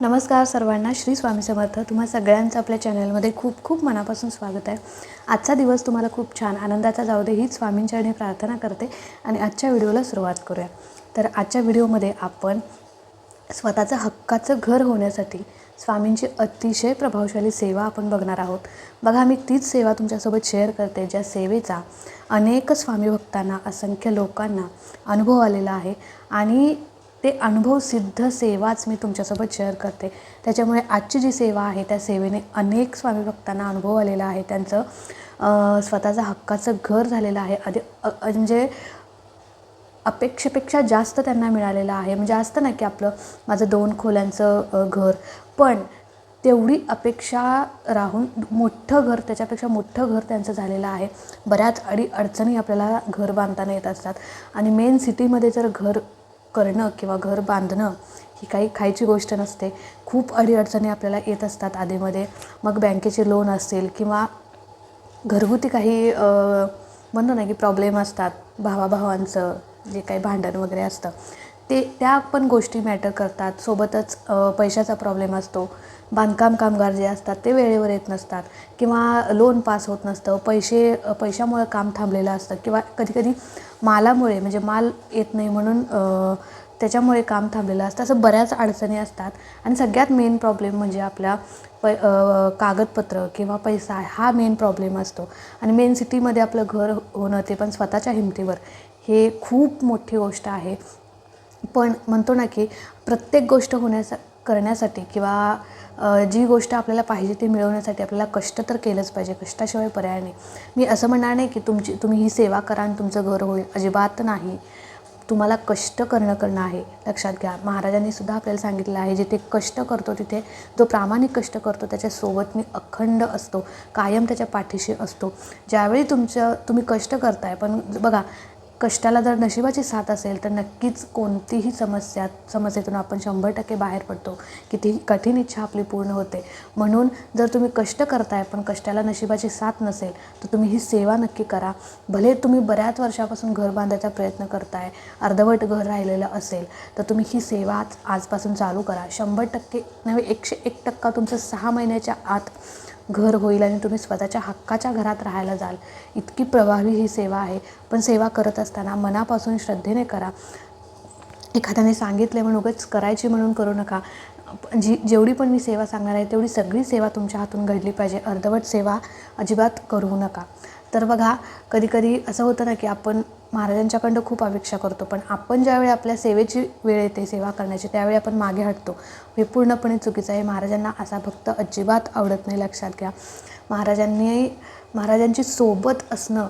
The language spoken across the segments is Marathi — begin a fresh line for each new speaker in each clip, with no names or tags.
नमस्कार सर्वांना श्री स्वामी समर्थ. तुम्हा सगळ्यांचं आपल्या चॅनलमध्ये खूप खूप मनापासून स्वागत आहे. आजचा दिवस तुम्हाला खूप छान आनंदाचा जाऊ दे हीच स्वामींच्याने प्रार्थना करते. आणि आजच्या व्हिडिओला सुरुवात करूया. तर आजच्या व्हिडिओमध्ये आपण स्वतःचं हक्काचं घर होण्यासाठी स्वामींची अतिशय प्रभावशाली सेवा आपण बघणार आहोत. बघा मी तीच सेवा तुमच्यासोबत शेअर करते ज्या सेवेचा अनेक स्वामी भक्तांना असंख्य लोकांना अनुभव आलेला आहे. आणि ते अनुभव सिद्ध सेवाच मी तुमच्यासोबत शेअर करते. त्याच्यामुळे आजची जी सेवा आहे त्या सेवेने अनेक स्वामी भक्तांना अनुभव आलेला आहे. त्यांचं स्वतःचा स्वतःचं हक्काचं घर झालेलं आहे. आधी म्हणजे अपेक्षेपेक्षा जास्त त्यांना मिळालेलं आहे. म्हणजे असतं ना की आपलं माझं दोन खोल्यांचं घर. पण तेवढी अपेक्षा राहून मोठं घर त्याच्यापेक्षा मोठं घर त्यांचं झालेलं आहे. बऱ्याच अडी अडचणी आपल्याला घर बांधताना येत असतात. आणि मेन सिटीमध्ये जर घर करणं किंवा घर बांधणं ही काही खायची गोष्ट नसते. खूप अडीअडचणी आपल्याला येत असतात आधीमध्ये. मग बँकेचे लोन असेल किंवा घरगुती काही म्हणतो ना की प्रॉब्लेम असतात. भावाभावांचं जे काही भांडण वगैरे असतं. ते त्या पण गोष्टी मॅटर करतात. सोबतच पैशाचा प्रॉब्लेम असतो. बांधकाम कामगार जे असतात ते वेळेवर येत नसतात किंवा लोन पास होत नसतं पैसे पैशामुळं काम थांबलेलं असतं किंवा कधीकधी मालामुळे म्हणजे माल येत नाही म्हणून त्याच्यामुळे काम थांबलेलं असतं. असं बऱ्याच अडचणी असतात. आणि सगळ्यात मेन प्रॉब्लेम म्हणजे आपल्या पै कागदपत्र किंवा पैसा हा मेन प्रॉब्लेम असतो. आणि मेन सिटीमध्ये आपलं घर होणं ते पण स्वतःच्या हिमतीवर हे खूप मोठी गोष्ट आहे. पण म्हणतो ना की प्रत्येक गोष्ट होण्यास करण्यासाठी किंवा जी गोष्ट आपल्याला पाहिजे ती मिळवण्यासाठी आपल्याला कष्ट तर केलंच पाहिजे कष्टाशिवाय पर्याय नाही. मी असं म्हणणार नाही की तुमची तुम्ही ही सेवा करा आणि तुमचं घर होईल अजिबात नाही. तुम्हाला कष्ट करणं करणं आहे लक्षात घ्या. महाराजांनी सुद्धा आपल्याला सांगितलं आहे जिथे कष्ट करतो तिथे जो प्रामाणिक कष्ट करतो त्याच्यासोबत मी अखंड असतो कायम त्याच्या पाठीशी असतो. ज्यावेळी तुमचं तुम्ही कष्ट करताय पण बघा कष्टाला जर नशिबाची साथ असेल तर नक्कीच कोणतीही समस्या समस्येतून आपण शंभर टक्के बाहेर पडतो. कितीही कठीण इच्छा आपली पूर्ण होते. म्हणून जर तुम्ही कष्ट करताय पण कष्टाला नशिबाची साथ नसेल तर तुम्ही ही सेवा नक्की करा. भले तुम्ही बऱ्याच वर्षापासून घर बांधायचा प्रयत्न करताय अर्धवट घर राहिलेलं असेल तर तुम्ही ही सेवा आज आजपासून चालू करा. शंभर टक्के नव्हे एकशे एक टक्का तुमचं सहा महिन्याच्या आत घर होईल आणि तुम्ही स्वतःच्या हक्काच्या घरात राहायला जाल. इतकी प्रभावी ही सेवा आहे. पण सेवा करत असताना मनापासून श्रद्धेने करा. एखाद्याने सांगितले म्हणून उगाच करायची म्हणून करू नका. जी जेवढी पण मी सेवा सांगणार आहे तेवढी सगळी सेवा तुमच्या हातून घडली पाहिजे. अर्धवट सेवा अजिबात करू नका. तर बघा कधीकधी असं होतं ना की आपण महाराजांच्याकडं खूप अपेक्षा करतो. पण आपण ज्यावेळी आपल्या सेवेची वेळ येते सेवा करण्याची त्यावेळी आपण मागे हटतो. हे पूर्णपणे चुकीचं आहे. महाराजांना असा भक्त अजिबात आवडत नाही लक्षात घ्या. महाराजांनी महाराजांची सोबत असणं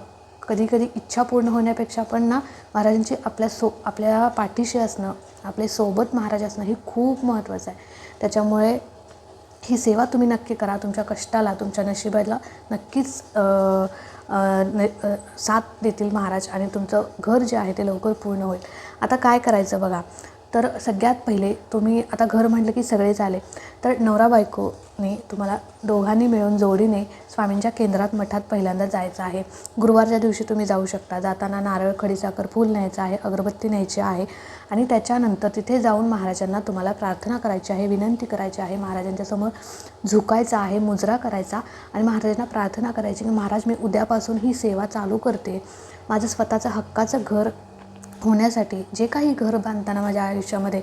कधी कधी इच्छा पूर्ण होण्यापेक्षा पण ना महाराजांची आपल्या सो आपल्या पाठीशी असणं आपले सोबत महाराज असणं हे खूप महत्त्वाचं आहे. त्याच्यामुळे ही सेवा तुम्ही नक्की करा. तुमच्या कष्टाला तुमच्या नशिबाला नक्कीच साथ देतील महाराज आणि तुमचं घर जे आहे ते लवकर पूर्ण होईल. आता काय करायचं बघा? तर सगळ्यात पहिले तुम्ही आता घर म्हटलं की सगळेच आले तर नवरा बायकोने तुम्हाला दोघांनी मिळून जोडीने स्वामींच्या केंद्रात मठात पहिल्यांदा जायचं आहे. गुरुवारच्या दिवशी तुम्ही जाऊ शकता. जाताना नारळ खडीसाखर फूल न्यायचं आहे अगरबत्ती न्यायची आहे आणि त्याच्यानंतर तिथे जाऊन महाराजांना तुम्हाला प्रार्थना करायची आहे विनंती करायची आहे. महाराजांच्या समोर झुकायचं आहे मुजरा करायचा आणि महाराजांना प्रार्थना करायची की महाराज मी उद्यापासून ही सेवा चालू करते. माझं स्वतःचं हक्काचं घर होण्यासाठी जे काही घर बांधताना माझ्या आयुष्यामध्ये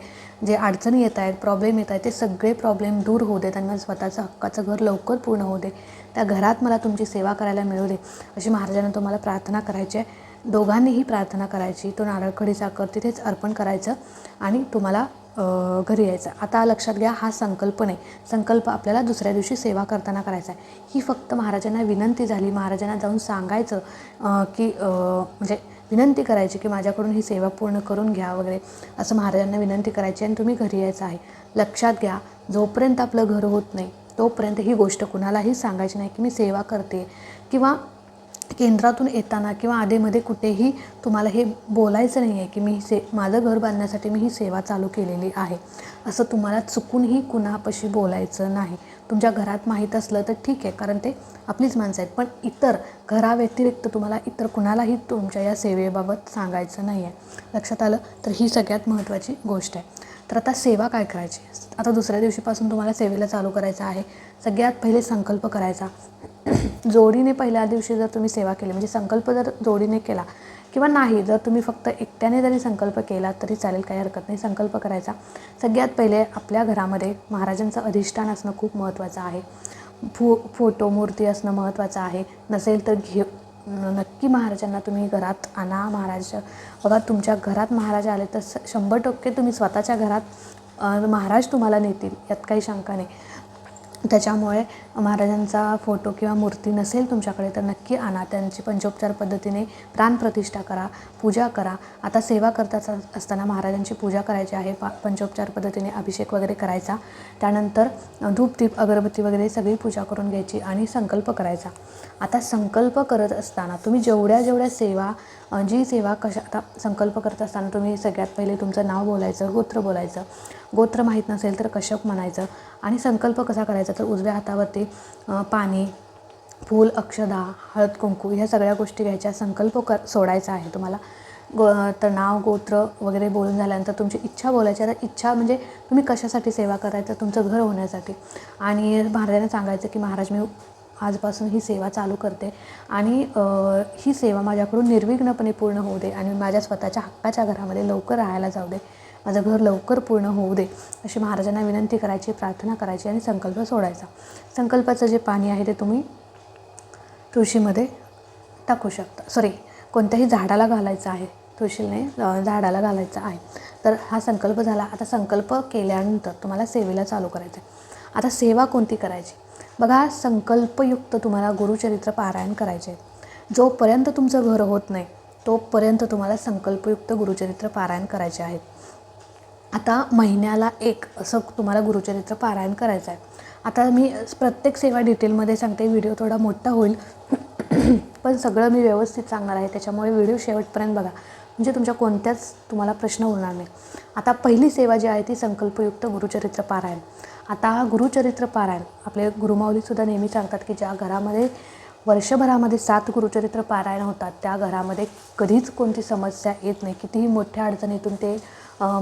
जे अडचणी येत आहेत प्रॉब्लेम येत आहेत ते सगळे प्रॉब्लेम दूर होऊ दे त्यांना स्वतःचं हक्काचं घर लवकर पूर्ण होऊ दे. त्या घरात मला तुमची सेवा करायला मिळू दे. अशी महाराजांना तुम्हाला प्रार्थना करायची आहे. दोघांनीही प्रार्थना करायची. तो नारळखडी साखर तिथेच अर्पण करायचं आणि तुम्हाला घरी यायचं. आता लक्षात घ्या हा संकल्प नाही. संकल्प आपल्याला दुसऱ्या दिवशी सेवा करताना करायचा आहे. ही फक्त महाराजांना विनंती झाली. महाराजांना जाऊन सांगायचं की म्हणजे विनंती करायची की माझ्याकडून ही सेवा पूर्ण करून घ्या वगैरे असं महाराजांना विनंती करायची आणि तुम्ही घरी यायचं आहे. लक्षात घ्या जोपर्यंत आपलं घर होत नाही तोपर्यंत ही गोष्ट कुणालाही सांगायची नाही की मी सेवा करते. किंवा केंद्रातून येताना किंवा आधेमध्ये कुठेही तुम्हाला हे बोलायचं नाही आहे की मी से माझं घर बांधण्यासाठी मी ही सेवा चालू केलेली आहे. असं तुम्हाला चुकूनही कुणापाशी बोलायचं नाही. तुमच्या घरात माहीत असलं तर ठीक आहे कारण ते आपलीच माणसं आहेत. पण इतर घराव्यतिरिक्त तुम्हाला इतर कुणालाही तुमच्या या सेवेबाबत सांगायचं नाही आहे लक्षात आलं तर ही सगळ्यात महत्त्वाची गोष्ट आहे. तर आता सेवा काय करायची? आता दुसऱ्या दिवशीपासून तुम्हाला सेवेला चालू करायचं आहे. सगळ्यात पहिले संकल्प करायचा. जोडीने पहिल्या दिवशी जर तुम्ही सेवा केली म्हणजे संकल्प जर जोडीने केला किंवा नाही जर तुम्ही फक्त एकट्याने जरी संकल्प केला तरी चालेल काही हरकत नाही. संकल्प करायचा. सगळ्यात पहिले आपल्या घरामध्ये महाराजांचं अधिष्ठान असणं खूप महत्त्वाचं आहे. फो फोटो मूर्ती असणं महत्त्वाचं आहे. नसेल तर घे नक्की महाराजांना तुम्ही घरात आणा. महाराज बघा तुमच्या घरात महाराज आले तर शंभर टक्के तुम्ही स्वतःच्या घरात महाराज तुम्हाला नेतील. यात काही शंका नाही. त्याच्यामुळे महाराजांचा फोटो किंवा मूर्ती नसेल तुमच्याकडे तर नक्की आणा. त्यांची पंचोपचार पद्धतीने प्राणप्रतिष्ठा करा पूजा करा. आता सेवा करता असताना महाराजांची पूजा करायची आहे पा पंचोपचार पद्धतीने अभिषेक वगैरे करायचा. त्यानंतर धूपदीप अगरबत्ती वगैरे सगळी पूजा करून घ्यायची आणि संकल्प करायचा. आता संकल्प करत असताना तुम्ही जेवढ्या जेवढ्या सेवा जी सेवा कशा आता संकल्प करत असताना तुम्ही सगळ्यात पहिले तुमचं नाव बोलायचं गोत्र बोलायचं. गोत्र माहीत नसेल तर कश्यप म्हणायचं. आणि संकल्प कसा करायचा? तर उजव्या हातावरती पाणी फूल अक्षदा हळद कुंकू ह्या सगळ्या गोष्टी घ्यायच्या. संकल्प कर सोडायचा आहे तुम्हाला. गो तर नाव गोत्र वगैरे बोलून झाल्यानंतर तुमची इच्छा बोलायची. आता इच्छा म्हणजे तुम्ही कशासाठी सेवा करायचं? तुमचं घर होण्यासाठी. आणि महाराजांना सांगायचं की महाराज मी आजपासून ही सेवा चालू करते. आणि ही सेवा माझ्याकडून निर्विघ्नपणे पूर्ण होऊ दे आणि माझ्या स्वतःच्या हक्काच्या घरामध्ये लवकर राहायला जाऊ दे. माझं घर लवकर पूर्ण होऊ दे अशी महाराजांना विनंती करायची प्रार्थना करायची आणि संकल्प सोडायचा. संकल्पाचं जे पाणी आहे ते तुम्ही तुळशीमध्ये टाकू शकता. सॉरी कोणत्याही झाडाला घालायचं आहे तुळशीने झाडाला घालायचं आहे. तर हा संकल्प झाला. आता संकल्प केल्यानंतर तुम्हाला सेवेला चालू करायचं आहे आता सेवा कोणती करायची? बघा संकल्पयुक्त तुम्हाला गुरुचरित्र पारायण करायचे जोपर्यंत तुमचं घर होत नाही तोपर्यंत तुम्हाला संकल्पयुक्त गुरुचरित्र पारायण करायचे आहेत. आता महिन्याला एक असं तुम्हाला गुरुचरित्र पारायण करायचं आहे. आता मी प्रत्येक सेवा डिटेलमध्ये सांगते व्हिडिओ थोडा मोठा होईल. पण सगळं मी व्यवस्थित सांगणार आहे त्याच्यामुळे व्हिडिओ शेवटपर्यंत बघा. म्हणजे तुमच्या कोणत्याच तुम्हाला प्रश्न उरणार नाही. आता पहिली सेवा जी आहे ती संकल्पयुक्त गुरुचरित्र पारायण. आता हा गुरुचरित्र पारायण. आपले गुरुमाऊलीसुद्धा नेहमी सांगतात की ज्या घरामध्ये वर्षभरामध्ये सात गुरुचरित्र पारायण होतात त्या घरामध्ये कधीच कोणती समस्या येत नाही. कितीही मोठ्या अडचणीतून ते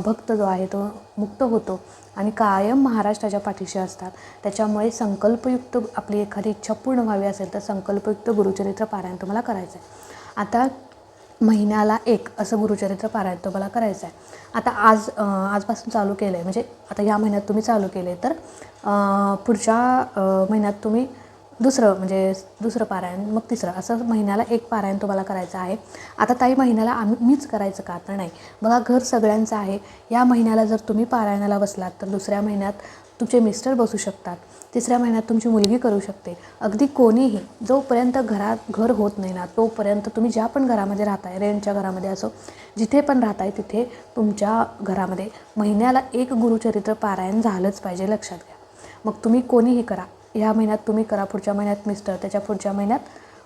भक्त जो आहे तो मुक्त होतो आणि कायम महाराज त्याच्या पाठीशी असतात. त्याच्यामुळे संकल्पयुक्त आपली एखादी इच्छा पूर्ण व्हावी असेल तर संकल्पयुक्त गुरुचरित्र पारायण तुम्हाला करायचं आहे आता महिन्याला एक असं गुरुचरित्र पारायण तुम्हाला करायचं आहे आता आज आजपासून चालू केलं आहे म्हणजे आता या महिन्यात तुम्ही चालू केले तर पुढच्या महिन्यात तुम्ही दुसरं म्हणजे दुसरं पारायण मग तिसरं असं महिन्याला एक पारायण तुम्हाला करायचं आहे. आता ताई महिन्याला आम्ही मीच करायचं का? तर नाही. बघा घर सगळ्यांचं आहे. या महिन्याला जर तुम्ही पारायणाला बसलात तर दुसऱ्या महिन्यात तुमचे मिस्टर बसू शकतात. तिसऱ्या महिन्यात तुमची मुलगी करू शकते. अगदी कोणीही जोपर्यंत घरात घर होत नाही ना तोपर्यंत तुम्ही ज्या पण घरामध्ये राहताय रेंटच्या घरामध्ये असो जिथे पण राहताय तिथे तुमच्या घरामध्ये महिन्याला एक गुरुचरित्र पारायण झालंच पाहिजे लक्षात घ्या. मग तुम्ही कोणीही करा. ह्या महिन्यात तुम्ही करा पुढच्या महिन्यात मिस्टर त्याच्या पुढच्या महिन्यात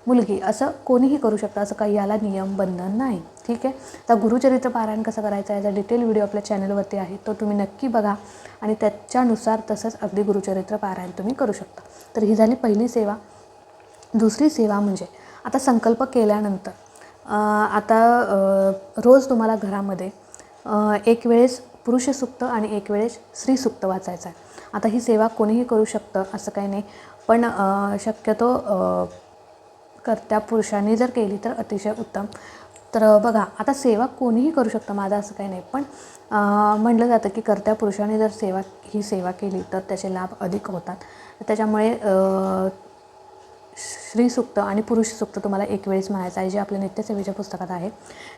मुलगी असं कोणीही करू शकतं. असं काही याला नियम बंधन नाही. ठीक आहे? तर गुरुचरित्र पारायण कसं करायचं याचा डिटेल व्हिडिओ आपल्या चॅनलवरती आहे. तो तुम्ही नक्की बघा. आणि त्याच्यानुसार तसंच अगदी गुरुचरित्र पारायण तुम्ही करू शकता. तर ही झाली पहिली सेवा. दुसरी सेवा म्हणजे आता संकल्प केल्यानंतर आता रोज तुम्हाला घरामध्ये एक वेळेस पुरुष सुक्त आणि एक वेळेस स्त्री सुक्त वाचायचं आहे. आता ही सेवा कोणीही करू शकतं असं काही नाही. पण शक्यतो कर्त्या पुरुषांनी जर केली तर अतिशय उत्तम. तर बघा आता सेवा कोणीही करू शकतं माझं असं काही नाही. पण म्हटलं जातं की कर्त्या पुरुषांनी जर सेवा ही सेवा केली तर त्याचे लाभ अधिक होतात. त्याच्यामुळे अं, श्रीसुक्त आणि पुरुष सुक्त तुम्हाला एक वेळेस म्हणायचं आहे जे आपल्या नित्यसेवेच्या पुस्तकात आहे.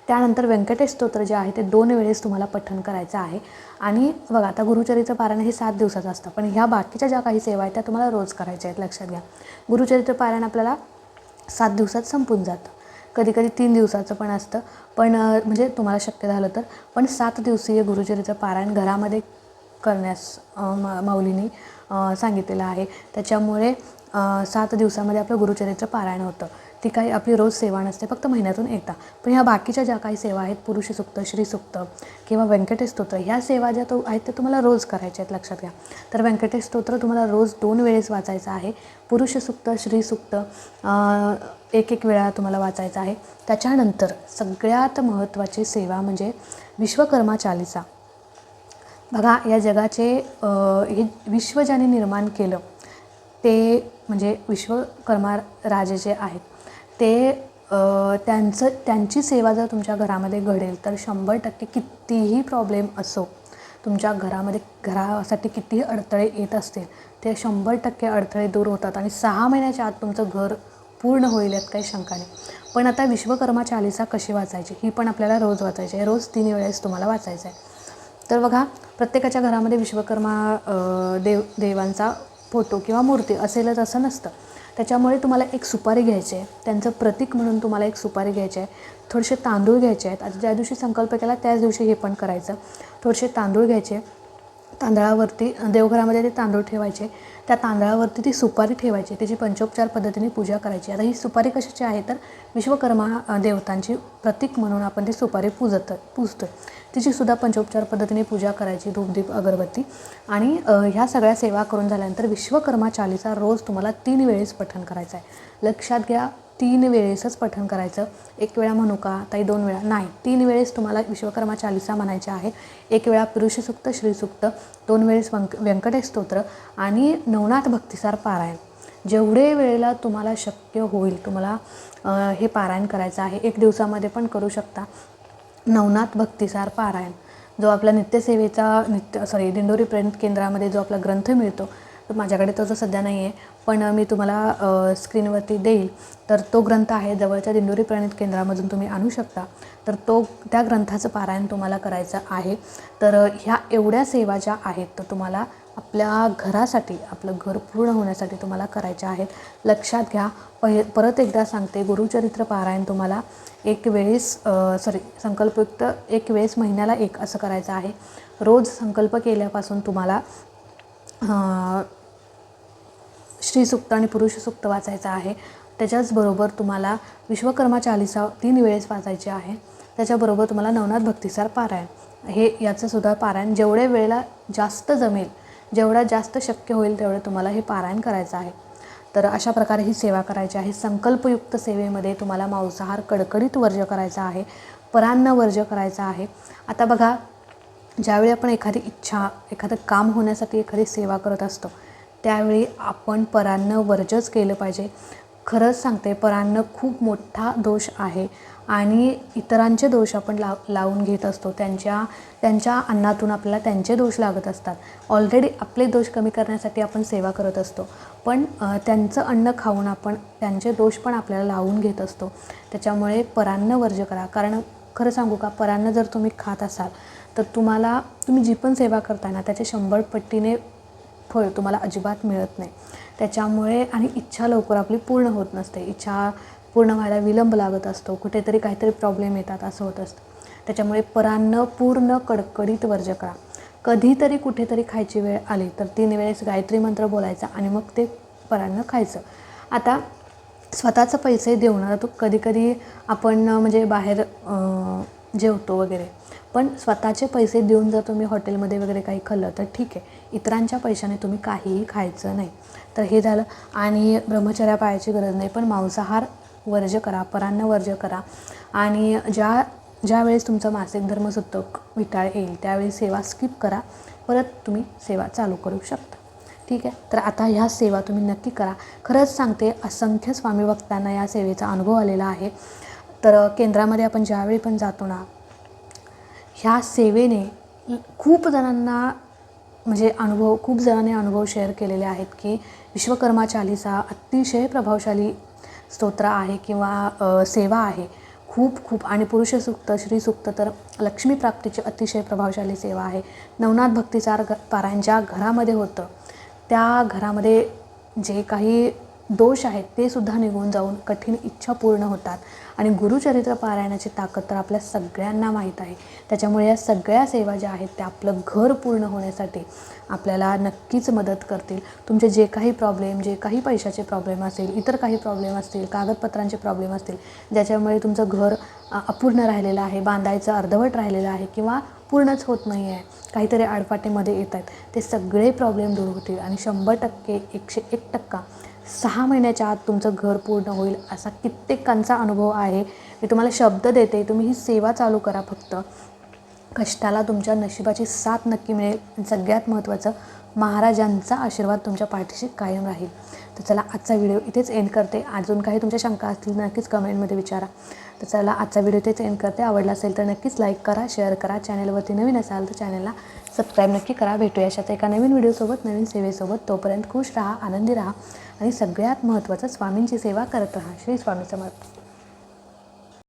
त्यानंतर व्यंकटेश स्तोत्र जे आहे ते दोन वेळेस तुम्हाला पठण करायचं आहे. आणि बघा आता गुरुचरित्र पारायण हे सात दिवसाचं असतं. पण ह्या बाकीच्या ज्या काही सेवा आहेत त्या तुम्हाला रोज करायच्या आहेत लक्षात घ्या. गुरुचरित्र पारायण आपल्याला सात दिवसात संपून जातं. कधी कधी तीन दिवसाचं पण असतं. पण म्हणजे तुम्हाला शक्य झालं तर. पण सात दिवसीय गुरुचरित्र पारायण घरामध्ये करण्यास मा माऊलींनी सांगितलेलं आहे. त्याच्यामुळे सात दिवसामध्ये आपलं गुरुचरित्र पारायण होतं. ती काही आपली रोज सेवा नसते फक्त महिन्यातून एकदा. पण ह्या बाकीच्या ज्या काही सेवा आहेत पुरुष सुक्त श्री सुक्त किंवा व्यंकटेश स्तोत्र ह्या सेवा ज्या तो आहेत त्या तुम्हाला रोज करायच्या आहेत लक्षात घ्या. तर व्यंकटेश स्तोत्र तुम्हाला रोज दोन वेळेस वाचायचं आहे. पुरुष सुक्त श्री सुक्त एक एक वेळा तुम्हाला वाचायचं आहे. त्याच्यानंतर सगळ्यात महत्त्वाची सेवा म्हणजे विश्वकर्मा चालिसा. बघा या जगाचे हे विश्व ज्याने निर्माण केलं ते म्हणजे विश्वकर्मा राजे जे आहेत ते त्यांचं त्यांची सेवा जर तुमच्या घरामध्ये घडेल तर शंभर टक्के कितीही प्रॉब्लेम असो तुमच्या घरामध्ये घरासाठी कितीही अडथळे येत असतील ते शंभर टक्के अडथळे दूर होतात आणि सहा महिन्याच्या आत तुमचं घर पूर्ण होईल यात काही शंका नाही. पण आता विश्वकर्मा चालिसा कशी वाचायची? ही पण आपल्याला रोज वाचायची आहे. रोज तीन वेळेस तुम्हाला वाचायचं आहे तर बघा प्रत्येकाच्या घरामध्ये विश्वकर्मा देव देवांचा फोटो किंवा मूर्ती असेलच असं नसतं. त्याच्यामुळे तुम्हाला एक सुपारी घ्यायची आहे. त्यांचं प्रतीक म्हणून तुम्हाला एक सुपारी घ्यायची आहे. थोडेसे तांदूळ घ्यायचे आहेत. आता ज्या दिवशी संकल्प केला त्याच दिवशी हे पण करायचं. थोडेसे तांदूळ घ्यायचे तांदळावरती देवघरामध्ये ते तांदूळ ठेवायचे. त्या तांदळावरती ती सुपारी ठेवायची. त्याची पंचोपचार पद्धतीने पूजा करायची. आता ही सुपारी कशाची आहे तर विश्वकर्मा देवतांची प्रतीक म्हणून आपण ती सुपारी पूजत पूजतो तिची सुद्धा पंचोपचार पद्धतीने पूजा करायची धूपदीप अगरबत्ती. आणि ह्या सगळ्या सेवा करून झाल्यानंतर विश्वकर्मा चालीचा रोज तुम्हाला तीन वेळेस पठण करायचं आहे लक्षात घ्या तीन वेळेसच पठण करायचं. एक वेळा म्हणू का? ताई दोन वेळा. नाही तीन वेळेस तुम्हाला विश्वकर्मा चालिसा म्हणायचे आहे. एक वेळा पुरुषसुक्त श्रीसुक्त दोन वेळेस व्यंक व्यंकटेश स्तोत्र आणि नवनाथ भक्तिसार पारायण. जेवढे वेळेला तुम्हाला शक्य होईल तुम्हाला हे पारायण करायचं आहे एक दिवसामध्ये पण करू शकता. नवनाथ भक्तिसार पारायण. जो आपला नित्यसेवेचा नित्य सॉरी दिंडोरी प्रेरित केंद्रामध्ये जो आपला ग्रंथ मिळतो तर माझ्याकडे तो जो सध्या नाही आहे पण मी तुम्हाला स्क्रीनवरती देईल. तर तो ग्रंथ आहे जवळच्या दिंडोरी प्रणित केंद्रामधून तुम्ही आणू शकता. तर तो त्या ग्रंथाचं पारायण तुम्हाला करायचं आहे. तर ह्या एवढ्या सेवा ज्या आहेत तर तुम्हाला आपल्या घरासाठी आपलं घर पूर्ण होण्यासाठी तुम्हाला करायच्या आहेत. लक्षात घ्या पहि परत एकदा सांगते गुरुचरित्र पारायण तुम्हाला एक वेळेस सॉरी संकल्पयुक्त एक वेळेस महिन्याला एक असं करायचं आहे. रोज संकल्प केल्यापासून तुम्हाला स्त्रीसुक्त आणि पुरुषसुक्त वाचायचं आहे. त्याच्याचबरोबर तुम्हाला विश्वकर्मा चालिसा तीन वेळेस वाचायचे आहे. त्याच्याबरोबर तुम्हाला नवनाथ भक्तिसार पारायण. हे याचंसुद्धा पारायण. जेवढे वेळेला जास्त जमेल जेवढा जास्त शक्य होईल तेवढं तुम्हाला हे पारायण करायचं आहे. तर अशा प्रकारे ही सेवा करायची आहे. संकल्पयुक्त सेवेमध्ये तुम्हाला मांसाहार कडकडीत वर्ज्य करायचा आहे. परान्न वर्ज्य करायचं आहे. आता बघा ज्यावेळी आपण एखादी इच्छा एखादं काम होण्यासाठी एखादी सेवा करत असतो त्यावेळी आपण परान्न वर्जच केलं पाहिजे. खरंच सांगते परान्न खूप मोठा दोष आहे. आणि इतरांचे दोष आपण लाव लावून घेत असतो. त्यांच्या त्यांच्या अन्नातून आपल्याला त्यांचे दोष लागत असतात. ऑलरेडी आपले दोष कमी करण्यासाठी आपण सेवा करत असतो. पण त्यांचं अन्न खाऊन आपण त्यांचे दोष पण आपल्याला लावून घेत असतो. त्याच्यामुळे परान्न वर्ज करा. कारण खरं सांगू का परान्न जर तुम्ही खात असाल तर तुम्हाला तुम्ही जी पण सेवा करताय ना त्याच्या शंभर पट्टीने फळ तुम्हाला अजिबात मिळत नाही. त्याच्यामुळे आणि इच्छा लवकर आपली पूर्ण होत नसते. इच्छा पूर्ण व्हायला विलंब लागत असतो. कुठेतरी काहीतरी प्रॉब्लेम येतात असं होत असतं. त्याच्यामुळे परान्न पूर्ण कडकडीत वर्ज करा. कधीतरी कुठेतरी खायची वेळ आली तर तीन वेळेस गायत्री मंत्र बोलायचा आणि मग ते परान्न खायचं. आता स्वतःचं पैसे देऊन आता तो कधीकधी आपण म्हणजे बाहेर जेवतो वगैरे पण स्वतःचे पैसे देऊन जर तुम्ही हॉटेलमध्ये वगैरे काही खाल्लं तर ठीक आहे. इतरांच्या पैशाने तुम्ही काहीही खायचं नाही. तर हे झालं. आणि ब्रह्मचर्या पाळायची गरज नाही पण मांसाहार वर्ज करा परान्न वर्ज करा. आणि ज्या ज्यावेळेस तुमचं मासिक धर्मसुतक विटाळ येईल त्यावेळी सेवा स्किप करा. परत तुम्ही सेवा चालू करू शकता. ठीक आहे? तर आता ह्या सेवा तुम्ही नक्की करा. खरंच सांगते असंख्य स्वामी भक्तांना या सेवेचा अनुभव आलेला आहे. तर केंद्रामध्ये आपण ज्यावेळी पण जातो ना ह्या सेवेने खूप जणांना म्हणजे अनुभव खूप जणांनी अनुभव शेअर केलेले आहेत की विश्वकर्मा चालिसा अतिशय प्रभावशाली स्तोत्र आहे किंवा सेवा आहे. खूप खूप. आणि पुरुषसूक्त श्रीसूक्त तर लक्ष्मी प्राप्तीची अतिशय प्रभावशाली सेवा आहे. नवनाथ भक्तिसार घ पारायण ज्या घरामध्ये होतं. त्या घरामध्ये जे काही दोष आहेत ते सुद्धा निघून जाऊन कठीण इच्छा पूर्ण होतात. आणि गुरुचरित्र पारायणाची ताकद तर आपल्या सगळ्यांना माहीत आहे. त्याच्यामुळे या सगळ्या सेवा ज्या आहेत त्या आपलं घर पूर्ण होण्यासाठी आपल्याला नक्कीच मदत करतील. तुमचे जे काही प्रॉब्लेम जे काही पैशाचे प्रॉब्लेम असेल इतर काही प्रॉब्लेम असतील कागदपत्रांचे प्रॉब्लेम असतील ज्याच्यामुळे तुमचं घर अपूर्ण राहिलेलं आहे बांधायचं अर्धवट राहिलेलं आहे किंवा पूर्णच होत नाही आहे काहीतरी आडपाटेमध्ये येत आहेत ते सगळे प्रॉब्लेम दूर होतील. आणि शंभर टक्के एकशे एक टक्का सहा महिन्याच्या आत तुमचं घर पूर्ण होईल असा कित्येकांचा अनुभव आहे. मी तुम्हाला शब्द देते तुम्ही ही सेवा चालू करा फक्त. कष्टाला तुमच्या नशिबाची साथ नक्की मिळेल. आणि सगळ्यात महत्त्वाचं महाराजांचा आशीर्वाद तुमच्या पाठीशी कायम राहील. तर चला आजचा व्हिडिओ इथेच एंड करते. अजून काही तुमच्या शंका असतील नक्कीच कमेंटमध्ये विचारा. तर चला आजचा व्हिडिओ इथेच एंड करते. आवडला असेल तर नक्कीच लाईक करा शेअर करा. चॅनलवरती नवीन असाल तर चॅनलला सबस्क्राईब नक्की करा. भेटूया अशाच एका नवीन व्हिडिओसोबत नवीन सेवेसोबत. तोपर्यंत खुश राहा आनंदी राहा. आणि सगळ्यात महत्त्वाचं स्वामींची सेवा करत राहा. श्री स्वामी समर्थ.